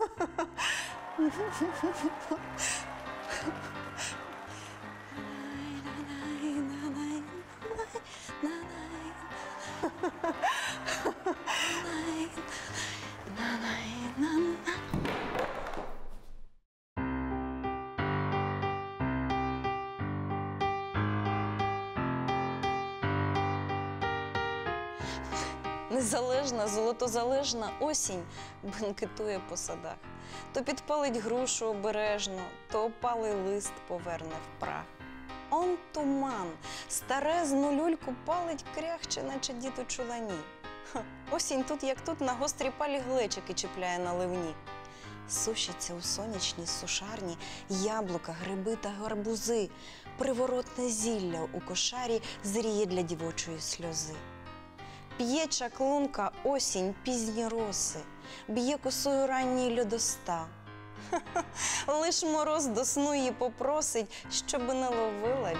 Ha ha ha! Незалежна, золотозалежна осінь бенкетує по садах. То підпалить грушу обережно, то опалий лист поверне в прах. Он туман, старезну люльку палить кряхче, наче дід у чулані. Осінь тут, як тут, на гострі палі глечики чіпляє на ливні. Сушаться у сонячній сушарні яблука, гриби та гарбузи. Приворотне зілля у кошарі зріє для дівочої сльози. П'є чаклунка осінь пізні роси, б'є косою ранній льодоста. Ха-ха, Лиш мороз до сну її попросить, щоби не ловила.